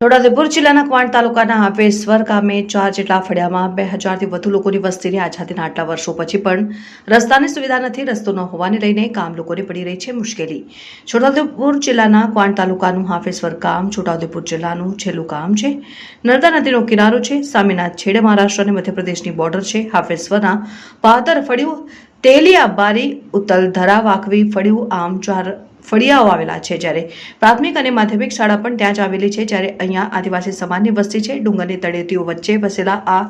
છોટાઉદેપુર જિલ્લાના કવાંટ તાલુકાના હાપેશ્વર ગામે ચાર જેટલા ફળિયામાં બે હજારથી વધુ લોકોની વસ્તીની આઝાદીના આટલા વર્ષો પછી પણ રસ્તાની સુવિધા નથી, રસ્તો ન હોવાને લઈને ગામ લોકોને પડી રહી છે મુશ્કેલી. છોટાઉદેપુર જિલ્લાના કવાંટ તાલુકાનું હાફેશ્વર ગામ છોટાઉદેપુર જિલ્લાનું છેલ્લું ગામ છે. નર્મદા નદીનો કિનારો છે, સામેના છેડે મહારાષ્ટ્ર અને મધ્યપ્રદેશની બોર્ડર છે. હાફેશ્વરના પાદર ફળિયું તેલિયા બારી ઉતલધરા વાકવી ફળિયું આમ ચાર ફળિયાઓ આવેલા છે જ્યારે પ્રાથમિક અને માધ્યમિક શાળા પણ ત્યાં જ આવેલી છે જ્યારે અહીંયા આદિવાસી સમાજની વસ્તી છે. ડુંગરની તળેટીઓ વચ્ચે વસેલા આ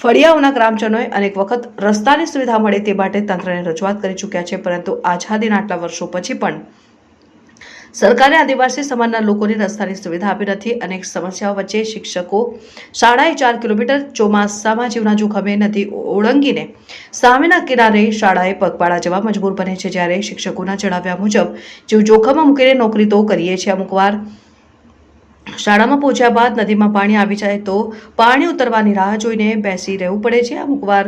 ફળિયાઓના ગ્રામજનોએ અનેક વખત રસ્તાની સુવિધા મળે તે માટે તંત્રને રજૂઆત કરી ચૂક્યા છે, પરંતુ આઝાદીના આટલા વર્ષો પછી પણ સરકારે આદિવાસી સમાજના લોકોને રસ્તાની સુવિધા આપી નથી. અનેક સમસ્યાઓ વચ્ચે શિક્ષકો શાળાએ ચાર કિલોમીટર ચોમાસામાં જીવના જોખમે નદી ઓળંગીને સામેના કિનારે શાળાએ પગપાળા જવા મજબૂર બને છે. જ્યારે શિક્ષકોના જણાવ્યા મુજબ, જીવ જોખમમાં મૂકીને નોકરી તો કરીએ છીએ. અમુક વાર શાળામાં પહોંચ્યા બાદ નદીમાં પાણી આવી જાય તો પાણી ઉતરવાની રાહ જોઈને બેસી રહેવું પડે છે. અમુક વાર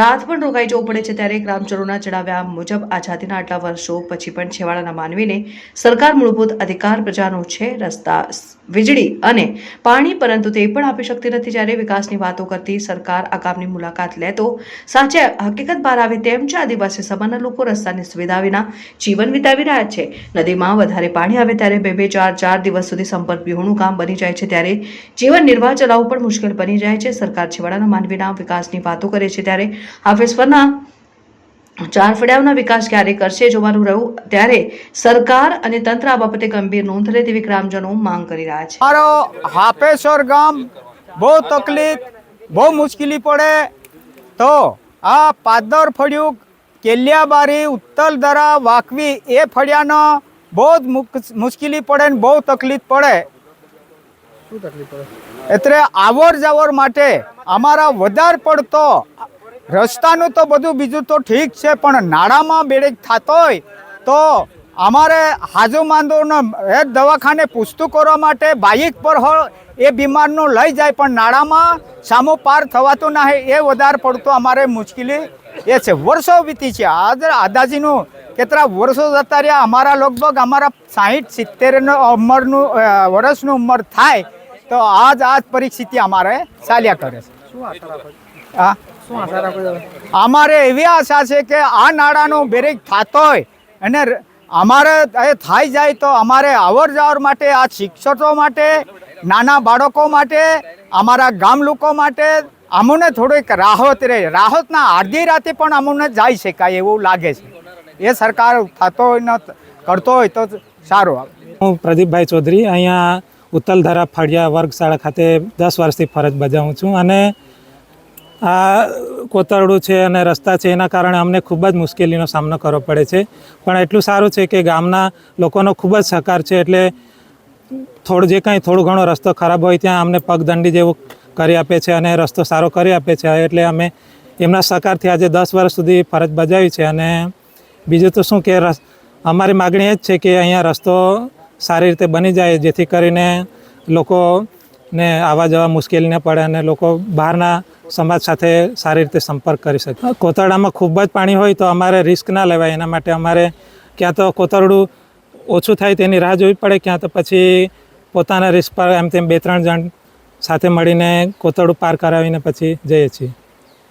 રાત પણ રોકાઈ જવું પડે છે ત્યારે ગ્રામજનોના જણાવ્યા મુજબ આઝાદીના આટલા વર્ષો પછી પણ છેવાડાના માનવીને સરકાર મૂળભૂત અધિકાર પ્રજાનો છે. રસ્તા, વીજળી અને પાણી પરંતુ તે પણ આપી શકતી નથી. જ્યારે વિકાસની વાતો કરતી સરકાર આ ગામની મુલાકાત લે તો સાચે હકીકત બહાર આવે તેમ છે આદિવાસી સમાજના લોકો રસ્તાની સુવિધા વિના જીવન વિતાવી રહ્યા છે. નદીમાં વધારે પાણી આવે ત્યારે બે બે ચાર ચાર દિવસ સુધી સંપર્ક વિહોણું કામ બની જાય છે ત્યારે જીવન નિર્વાહ ચલાવવું પણ મુશ્કેલ બની જાય છે. સરકાર છેવાડાના માનવીના વિકાસની વાતો કરે છે ત્યારે હાફેશ્વરના ચાર ફળિયાઓના વિકાસ ક્યારે કરશે જોવાનું રહ્યું. ત્યારે સરકાર અને તંત્ર આ બાબતે ગંભીર નોંધ લે તેવી ગ્રામજનો માંગ કરી રહ્યા છે. મારો હાપેશ્વર ગામ બહુ તકલીફ, બહુ મુશ્કેલી પડે. તો આ પાદર ફળિયું કેલિયાબારી ઉત્તલદરા વાકવી એ ફળિયાનો બહુ મુશ્કેલી પડે ને બહુ તકલીફ પડે. એટલે આવર જાવર માટે અમારા વધારે પડતો રસ્તાનું તો બધું બીજું તો ઠીક છે, પણ નાળામાં બેડેક થતો હોય તો અમારે હાજુ માંદોનો એ દવાખાને પૂછતું કરવા માટે બાઇક પર હોય એ બીમારનું લઈ જાય, પણ નાળામાં સામો પાર થવાતું ના એ વધારે પડતો અમારે મુશ્કેલી એ છે. વર્ષો વીતી છે. આજ આદાજીનું કેટલા વર્ષો જતા રહ્યા, અમારા લગભગ અમારા સાહીઠ સિત્તેરનો ઉંમરનું વર્ષનું ઉંમર થાય તો આજ આજ પરિસ્થિતિ અમારે ચાલ્યા કરે છે. હા? અમારે એવી આશા છે કે આ નાળાનો બેરેક થતો હોય અને અમારે એ થઈ જાય તો અમારે અવર જવર માટે આ શિક્ષકો માટે નાના બાળકો માટે અમારા ગામ લોકો માટે અમને થોડીક રાહત રહે. રાહતના અડધી રાતે પણ અમને જઈ શકાય એવું લાગે છે. એ સરકાર થતો હોય ન કરતો હોય તો સારું આવે. હું પ્રદીપભાઈ ચૌધરી અહીંયા ઉત્તલધારા ફળિયા વર્ગશાળા ખાતે દસ વર્ષથી ફરજ બજાવું છું અને આ કોતરડું છે અને રસ્તા છે એના કારણે અમને ખૂબ જ મુશ્કેલીનો સામનો કરવો પડે છે. પણ એટલું સારું છે કે ગામના લોકોનો ખૂબ જ સહકાર છે એટલે થોડું જે કાંઈ થોડું ઘણો રસ્તો ખરાબ હોય ત્યાં અમને પગદંડી જેવું કરી આપે છે અને રસ્તો સારો કરી આપે છે. એટલે અમે એમના સહકારથી આજે દસ વર્ષ સુધી ફરજ બજાવી છે અને બીજું તો શું કે અમારી માગણી એ જ છે કે અહીંયા રસ્તો સારી રીતે બની જાય, જેથી કરીને લોકોને આવવા જવા મુશ્કેલી ન પડે અને લોકો બહારના સમાજ સાથે સારી રીતે સંપર્ક કરી શકે. કોતરડામાં ખૂબ જ પાણી હોય તો અમારે રિસ્ક ના લેવાય. એના માટે અમારે ક્યાં તો કોતરડું ઓછું થાય તેની રાહ જોવી પડે. ક્યાં તો પછી પોતાના રિસ્ક પર એમ તેમ બે ત્રણ જણ સાથે મળીને કોતરડું પાર કરાવીને પછી જઈએ છીએ.